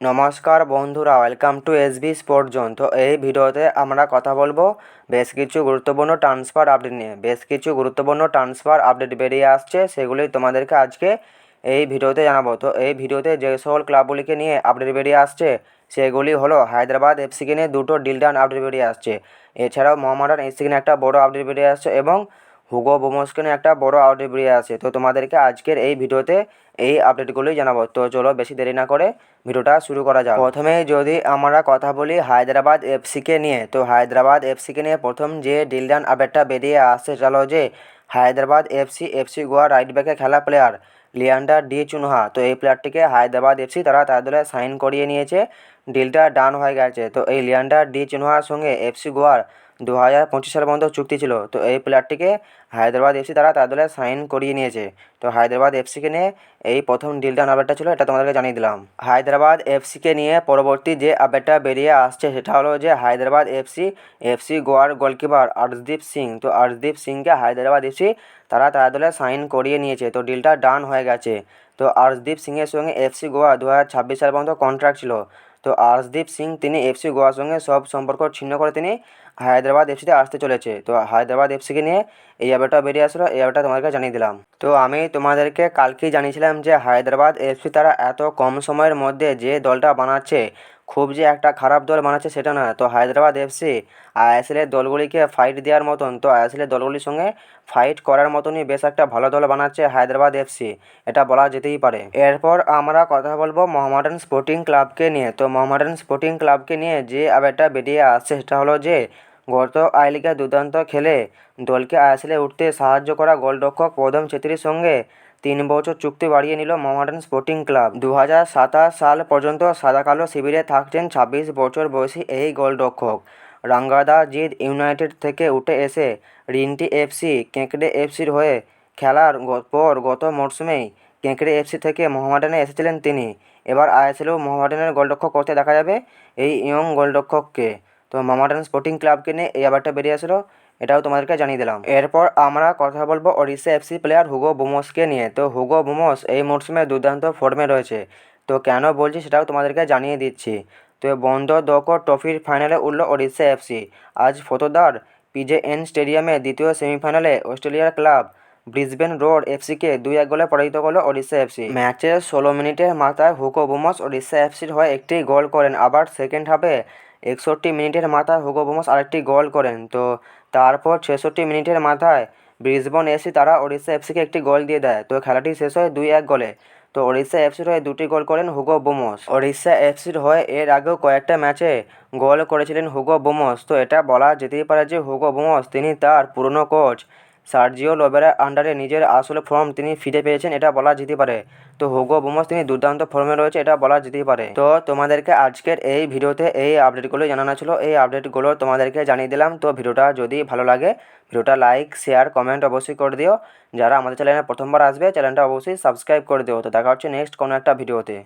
নমস্কার বন্ধুরা welcome to SB sport zone তো এই ভিডিওতে আমরা কথা বলব বেশ কিছু গুরুত্বপূর্ণ ট্রান্সফার আপডেট নিয়ে। বেশ কিছু গুরুত্বপূর্ণ ট্রান্সফার আপডেট বেরিয়ে আসছে, সেগুলি তোমাদেরকে আজকে এই ভিডিওতে জানাব। তো এই ভিডিওতে যে সকল ক্লাবগুলিকে নিয়ে আপডেট বেরিয়ে আসছে, সেগুলি হলো হায়দ্রাবাদ এফসিকে নিয়ে দুটো ডিল ডান আপডেট বেরিয়ে আসছে। এছাড়াও মোহামেডান এফসিকে নিয়ে একটা বড় আপডেট বেরিয়ে আসছে এবং হুগো বোমসকে নিয়ে একটা বড় আপডেট বেরিয়ে আছে। তো তোমাদেরকে আজকের এই ভিডিওতে এই আপডেটগুলোই জানাব। তো চলো বেশি দেরি না করে ভিডিওটা শুরু করা যাক। প্রথমে যদি আমরা কথা বলি হায়দ্রাবাদ এফসিকে নিয়ে, তো হায়দ্রাবাদ এফসিকে নিয়ে প্রথম যে ডিল ডান আপডেটটা বেরিয়ে আসছে চলো যে Hyderabad FC FC Goa right ব্যাকে খেলা প্লেয়ার লিয়ান্ডার ডি চুনহা। তো এই প্লেয়ারটিকে হায়দ্রাবাদ এফসি তারা তাদের দলে সাইন করিয়ে নিয়েছে। ডিলটা ডান হয়ে গেছে। তো এই লিয়ান্ডার ডি চুনহার সঙ্গে এফসি গোয়ার দু হাজার পঁচিশ সাল পর্যন্ত চুক্তি ছিল। তো এই প্লেয়ারটিকে হায়দ্রাবাদ এফসি তারা তার দলে সাইন করিয়ে নিয়েছে। তো হায়দ্রাবাদ এফসিকে নিয়ে এই প্রথম ডিলটা আপডেটটা ছিল, এটা তোমাদেরকে জানিয়ে দিলাম। হায়দ্রাবাদ এফসিকে নিয়ে পরবর্তী যে আপডেটটা বেরিয়ে আসছে, সেটা হলো যে হায়দ্রাবাদ এফসি এফসি গোয়ার গোলকিপার আর্শদীপ সিং। তো আর্শদীপ সিংকে হায়দ্রাবাদ এফসি তারা তার দলে সাইন করিয়ে নিয়েছে। তো ডিলটা ডান হয়ে গেছে। তো আর্শদীপ সিংয়ের সঙ্গে এফসি গোয়া দু হাজার ছাব্বিশ সাল পর্যন্ত কন্ট্রাক্ট ছিল। তো আর্শদীপ সিং তিনি এফসি গোয়ার সঙ্গে সব সম্পর্ক ছিন্ন করে তিনি হায়দ্রাবাদ এফসিতে আসতে চলেছে। তো হায়দ্রাবাদ এফসিকে নিয়ে এই ব্যাপারটা বেরিয়ে আসলো, এই ব্যাপারটা তোমাদেরকে জানিয়ে দিলাম। তো আমি তোমাদেরকে কালকেই জানিয়েছিলাম যে হায়দ্রাবাদ এফসি তারা এত কম সময়ের মধ্যে যে দলটা বানাচ্ছে খুব যে একটা খারাপ দল বানাচ্ছে সেটা না তো হায়দ্রাবাদ এফসি আইএসএলের দলগুলিকে ফাইট দেওয়ার মতন, তো আইএসএলের দলগুলির সঙ্গে ফাইট করার মতনই বেশ একটা ভালো দল বানাচ্ছে হায়দ্রাবাদ এফসি এটা বলা যেতেই পারে। এরপর আমরা কথা বলব মোহামেডান স্পোর্টিং ক্লাবকে নিয়ে। তো মোহামেডান স্পোর্টিং ক্লাবকে নিয়ে যে আপডেটটা বেরিয়ে আসছে সেটা হলো যে গত আই লিগে দুর্দান্ত খেলে দলকে আইএসএলে উঠতে সাহায্য করা গোলরক্ষক প্রথম ছেত্রীর সঙ্গে তিন বছর চুক্তি বাড়িয়ে নিল মোহামেডান স্পোর্টিং ক্লাব। দু হাজার সাতাশ সাল পর্যন্ত সাদা কালো শিবিরে থাকছেন ছাব্বিশ বছর বয়সী এই গোলরক্ষক। রাঙ্গাদা জিদ ইউনাইটেড থেকে উঠে এসে রিন্টি এফসি কেঁকড়ে এফসির হয়ে খেলার পর গত মরশুমেই কেঁকড়ে এফসি থেকে মোহামেডানে এসেছিলেন তিনি। এবার আইএসএলেও মোহামেডানের গোলরক্ষক করতে দেখা যাবে এই ইয়ং গোলরক্ষককে। তো মোহামেডান স্পোর্টিং ক্লাবকে নিয়ে এই আবারটা বেরিয়ে আসলো। এটাও তোমাদেরকে জানিয়ে দিলাম। এরপর আমরা কথা বলব ওড়িশা এফসি প্লেয়ার হুগো বুমোসকে নিয়ে। তো হুগো বুমোস এই মরশুমে দুর্দান্ত ফর্মে রয়েছে। তো কেন বলছি সেটাও তোমাদেরকে জানিয়ে দিচ্ছি। তো বন্ধ দক ট্রফির ফাইনালে উঠল ওড়িশা এফসি। আজ ফতোদার পিজেএন স্টেডিয়ামে দ্বিতীয় সেমিফাইনালে অস্ট্রেলিয়ার ক্লাব ব্রিসবেন রোড এফসিকে দুই এক গোলে পরাজিত করল ওড়িশা এফসি। ম্যাচের ষোলো মিনিটের মাথায় হুগো বুমস ওড়িশা এফসির হয়ে একটি গোল করেন। আবার সেকেন্ড হাফে একষট্টি মিনিটের মাথায় হুগো বুমস আরেকটি গোল করেন। তো তারপর ছেষট্টি মিনিটের মাথায় ব্রিসবন এফসি তারা ওড়িশা এফসিকে একটি গোল দিয়ে দেয়। তো খেলাটি শেষ হয় দুই এক গোলে। তো ওড়িশা এফসির হয়ে দুটি গোল করেন হুগো বোমস। ওড়িশা এফসির হয়ে এর আগেও কয়েকটা ম্যাচে গোল করেছিলেন হুগো বোমস। তো এটা বলা যেতেই পারে যে হুগো বোমস, তিনি তার পুরনো কোচ। সার্জিও লোবেরার আন্ডারে নিজের আসল ফর্ম তিনি ফিরে পেয়েছেন, এটা বলা যেতে পারে। তো হুগো বোমস, তিনি দুর্দান্ত ফর্মে রয়েছে, এটা বলা যেতেই পারে। তো তোমাদেরকে আজকের এই ভিডিওতে এই আপডেটগুলো জানানো ছিল। এই আপডেটগুলো তোমাদেরকে জানিয়ে দিলাম। তো ভিডিওটা যদি ভালো লাগে, ভিডিওটা লাইক, শেয়ার, কমেন্ট অবশ্যই করে দিও। যারা আমাদের চ্যানেলে প্রথমবার আসবে, চ্যানেলটা অবশ্যই সাবস্ক্রাইব করে দিও। তো দেখা হচ্ছে নেক্সট কোনো একটা ভিডিওতে।